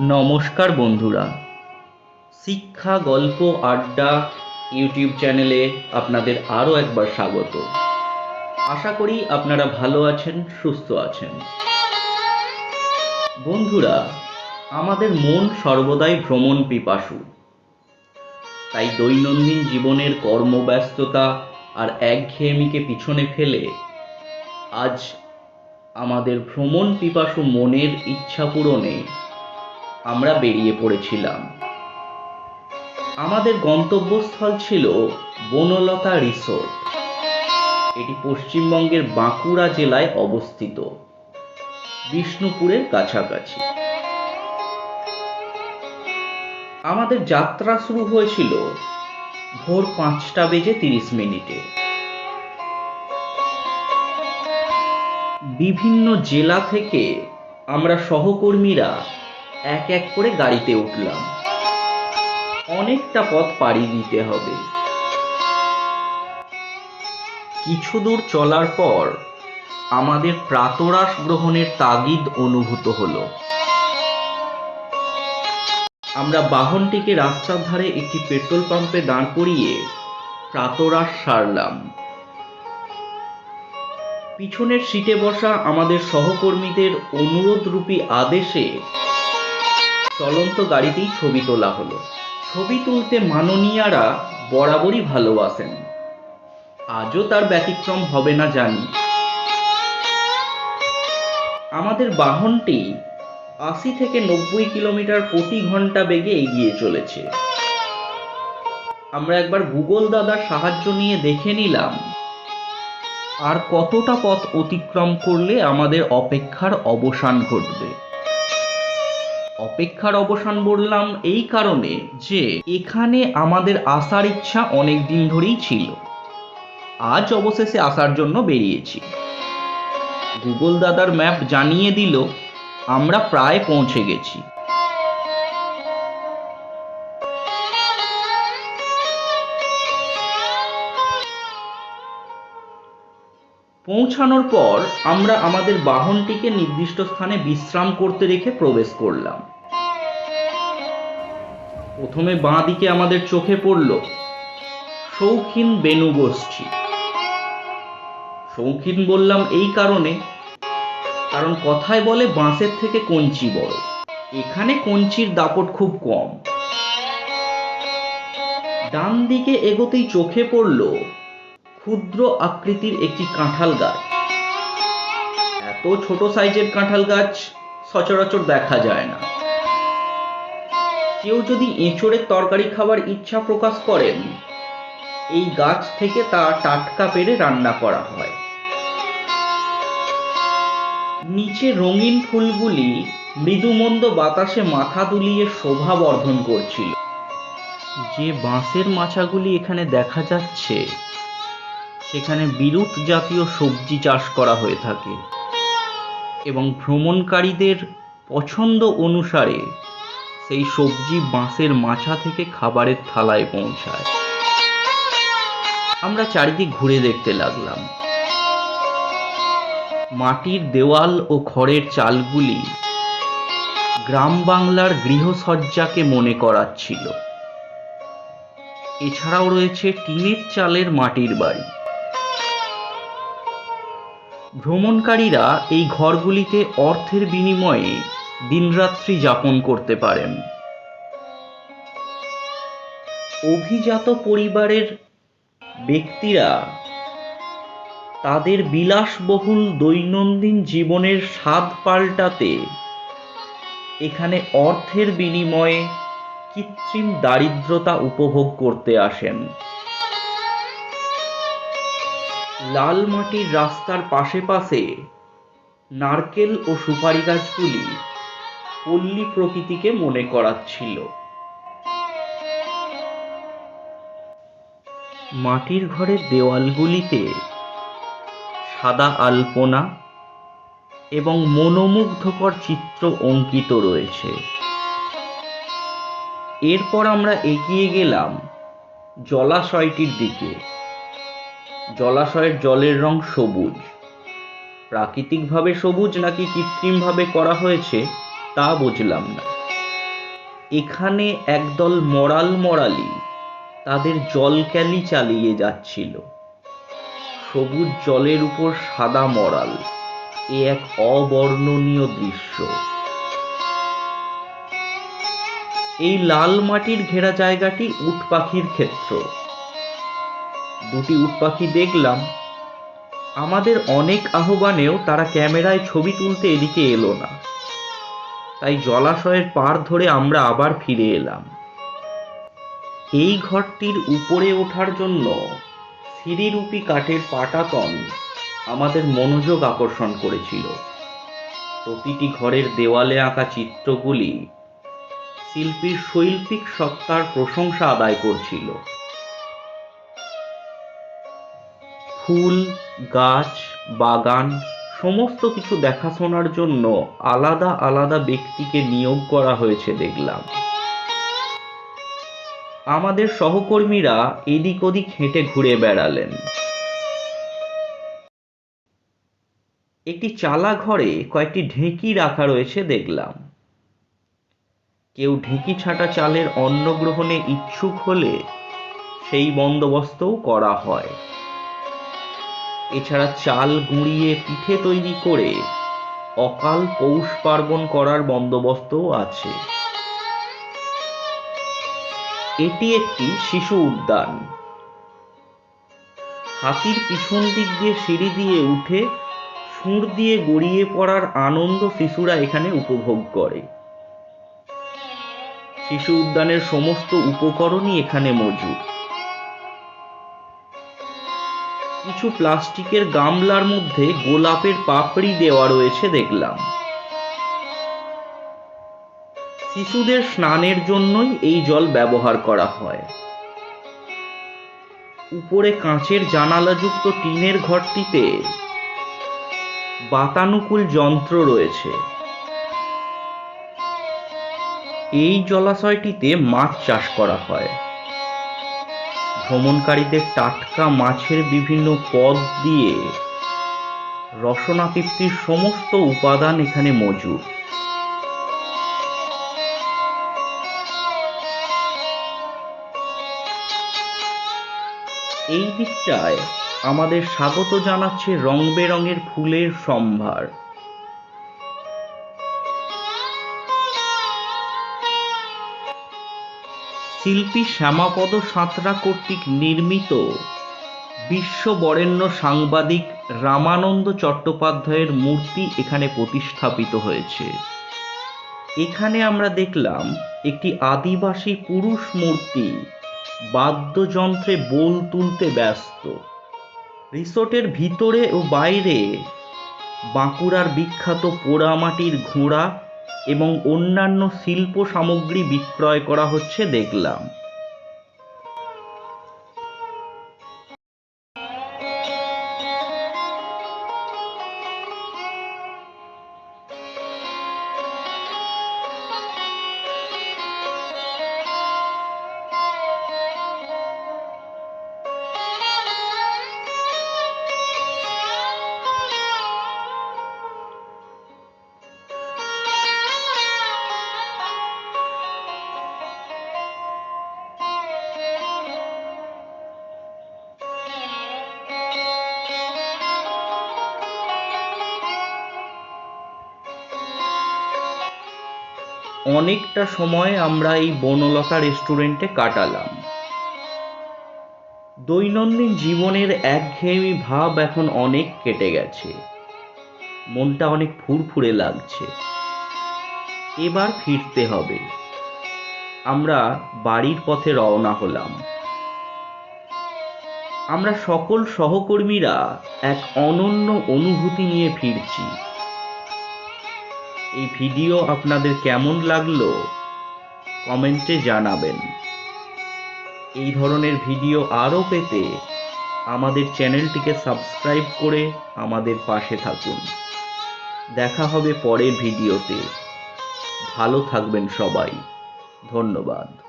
নমস্কার বন্ধুরা। শিক্ষা, গল্প, আড্ডা ইউটিউব চ্যানেলে আপনাদের আরও একবার স্বাগত। আশা করি আপনারা ভালো আছেন, সুস্থ আছেন। বন্ধুরা, আমাদের মন সর্বদাই ভ্রমণ পিপাসু। তাই দৈনন্দিন জীবনের কর্মব্যস্ততা আর একঘেয়েমিকে পিছনে ফেলে আজ আমাদের ভ্রমণ পিপাসু মনের ইচ্ছা পূরণে আমরা বেরিয়ে পড়েছিলাম। আমাদের গন্তব্যস্থল ছিল বনলতা রিসোর্ট। এটি পশ্চিমবঙ্গের বাঁকুড়া জেলায় অবস্থিত। বিষ্ণুপুরের কাছাকাছি। আমাদের যাত্রা শুরু হয়েছিল ভোর পাঁচটা বেজে তিরিশ মিনিটে। বিভিন্ন জেলা থেকে আমরা সহকর্মীরা এক এক করে গাড়িতে উঠলাম। অনেকটা পথ পাড়ি দিতে হবে। কিছু দূর চলার পর আমাদের প্রাতরাশ গ্রহণের তাগিদ অনুভূত হলো। আমরা বাহনটিকে রাস্তার ধারে একটি পেট্রোল পাম্পে দাঁড় করিয়ে প্রাতরাশ সারলাম। পিছনের সিটে বসা আমাদের সহকর্মীদের অনুরোধরূপী আদেশে চলন্ত গাড়িতেই ছবি তোলা হলো। ছবি তুলতে মাননীয়ারা বরাবরই ভালোবাসেন। আজও তার ব্যতিক্রম হবে না জানি। আমাদের বাহনটি আশি থেকে নব্বই কিলোমিটার প্রতি ঘণ্টা বেগে এগিয়ে চলেছে। আমরা একবার গুগল দাদার সাহায্য নিয়ে দেখে নিলাম। আর কতটা পথ অতিক্রম করলে আমাদের অপেক্ষার অবসান ঘটবে। অপেক্ষার অবসান বললাম এই কারণে যে এখানে আমাদের আসার ইচ্ছা অনেক দিন ধরেই ছিল। আজ অবশেষে আসার জন্য বেরিয়েছি। গুগল দাদার ম্যাপ জানিয়ে দিল, আমরা প্রায় পৌঁছে গেছি। পৌঁছানোর পর আমরা আমাদের বাহনটিকে নির্দিষ্ট স্থানে বিশ্রাম করতে রেখে প্রবেশ করলাম। প্রথমে বাঁ দিকে আমাদের চোখে পড়ল শৌখিন বেনু গোষ্ঠী শৌখিন বললাম, এই কারণে? কারণ কথায় বলে বাঁশের থেকে কঞ্চি বড়। এখানে কঞ্চির দাপট খুব কম। ডান দিকে এগোতেই চোখে পড়ল ক্ষুদ্র আকৃতির একটি কাঁঠাল গাছ। এত ছোট সাইজের কাঁঠাল গাছ সচরাচর দেখা যায় না। কেউ যদি এঁচড়ের তরকারি খাবার ইচ্ছা প্রকাশ করেন, এই গাছ থেকে তা টাটকা পেরে রান্না করা হয়। নিচে রঙিন ফুলগুলি মৃদুমন্দ বাতাসে মাথা দুলিয়ে শোভা বর্ধন করছিল। যে বাঁশের মাচাগুলি এখানে দেখা যাচ্ছে সেখানে বিরুৎ জাতীয় সবজি চাষ করা হয়ে থাকে এবং ভ্রমণকারীদের পছন্দ অনুসারে সেই সবজি বাঁশের মাছা থেকে খাবারের থালায় পৌঁছায়। আমরা চারিদিক ঘুরে দেখতে লাগলাম। মাটির দেওয়াল ও খড়ের চালগুলি গ্রাম বাংলার গৃহসজ্জাকে মনে করাচ্ছিল। এছাড়াও রয়েছে টিনের চালের মাটির বাড়ি। ভ্রমণকারীরা এই ঘরগুলিতে অর্থের বিনিময়ে দিনরাত্রি যাপন করতে পারেন। অভিজাত পরিবারের ব্যক্তিরা তাদের বিলাসবহুল দৈনন্দিন জীবনের স্বাদ পাল্টাতে এখানে অর্থের বিনিময়ে কৃত্রিম দারিদ্রতা উপভোগ করতে আসেন। লাল মাটির রাস্তার পাশে পাশে নারকেল ও সুপারি গাছগুলি পল্লী প্রকৃতিকে মনে করাচ্ছিল। মাটির ঘরের দেওয়ালগুলিতে সাদা আলপনা এবং মনোমুগ্ধকর চিত্র অঙ্কিত রয়েছে। এরপর আমরা এগিয়ে গেলাম জলাশয়টির দিকে। জলাশয়ের জলের রং সবুজ। প্রাকৃতিকভাবে সবুজ নাকি কৃত্রিমভাবে করা হয়েছে, তা বুঝলাম না। এখানে একদল মরাল মরালি তাদের জলক্যালি চালিয়ে যাচ্ছিল। সবুজ জলের উপর সাদা মরাল, এ এক অবর্ণনীয় দৃশ্য। এই লাল মাটির ঘেরা জায়গাটি উট পাখির ক্ষেত্র। দুটি উট পাখি দেখলাম। আমাদের অনেক আহ্বানেও তারা ক্যামেরায় ছবি তুলতে এদিকে এলো না। তাই জলাশয়ের পার ধরে আমরা আবার ফিরে এলাম। এই ঘরটির উপরে ওঠার জন্য সিঁড়িরূপী কাঠের পাটাতন আমাদের মনোযোগ আকর্ষণ করেছিল। প্রতিটি ঘরের দেওয়ালে আঁকা চিত্রগুলি শিল্পীর শৈল্পিক সত্তার প্রশংসা আদায় করছিল। ফুল, গাছ, বাগান, সমস্ত কিছু দেখাশোনার জন্য আলাদা আলাদা ব্যক্তিকে নিয়োগ করা হয়েছে দেখলাম। আমাদের সহকর্মীরা এদিক ওদিক হেঁটে ঘুরে বেড়ালেন। একটি চালা ঘরে কয়েকটি ঢেঁকি রাখা রয়েছে দেখলাম। কেউ ঢেঁকি ছাটা চালের অন্ন গ্রহণে ইচ্ছুক হলে সেই বন্দোবস্তও করা হয়। এছাড়া চাল গুঁড়িয়ে পিঠে তৈরি করে অকাল পৌষ পার্বণ করার বন্দোবস্তও আছে। এটি একটি শিশু উদ্যান। হাতির পিছন দিক দিয়ে সিঁড়ি দিয়ে উঠে সুর দিয়ে গড়িয়ে পড়ার আনন্দ শিশুরা এখানে উপভোগ করে। শিশু উদ্যানের সমস্ত উপকরণই এখানে মজুদ। কিছু প্লাস্টিকের গামলার মধ্যে গোলাপের পাপড়ি দেওয়া রয়েছে দেখলাম। শিশুদের স্নানের জন্যই এই জল ব্যবহার করা হয়। উপরে কাঁচের জানালাযুক্ত টিনের ঘরটিতে বাতানুকূল যন্ত্র রয়েছে। এই জলাশয়টিতে মাছ চাষ করা হয়। ভ্রমণকারীদের টাটকা মাছের বিভিন্ন পদ দিয়ে রসনা তৃপ্তির সমস্ত উপাদান এখানে মজুদ। এই দিকটায় আমাদের স্বাগত জানাচ্ছে রং বেরঙের ফুলের সম্ভার। শিল্পী শ্যামাপদ সাঁতরা কর্তৃক নির্মিত বিশ্ব বরেণ্য সাংবাদিক রামানন্দ চট্টোপাধ্যায়ের মূর্তি এখানে প্রতিস্থাপিত হয়েছে। এখানে আমরা দেখলাম একটি আদিবাসী পুরুষ মূর্তি বাদ্যযন্ত্রে বোল তুলতে ব্যস্ত। রিসোর্টের ভিতরে ও বাইরে বাঁকুড়ার বিখ্যাত পোড়ামাটির ঘোড়া এবং অন্যান্য শিল্প সামগ্রী বিক্রয় করা হচ্ছে দেখলাম। অনেকটা সময় আমরা এই বনলতা রেস্টুরেন্টে কাটালাম। দৈনন্দিন জীবনের একঘেয়েমি ভাব এখন অনেক কেটে গেছে। মনটা অনেক ফুরফুরে লাগছে। এবার ফিরতে হবে। আমরা বাড়ির পথে রওনা হলাম। আমরা সকল সহকর্মীরা এক অনন্য অনুভূতি নিয়ে ফিরছি। এই ভিডিও আপনাদের কেমন লাগল? কমেন্টে জানাবেন। এই ধরনের ভিডিও আরও পেতে আমাদের চ্যানেলটিকে সাবস্ক্রাইব করে আমাদের পাশে থাকুন। দেখা হবে পরের ভিডিওতে। ভালো থাকবেন সবাই। ধন্যবাদ।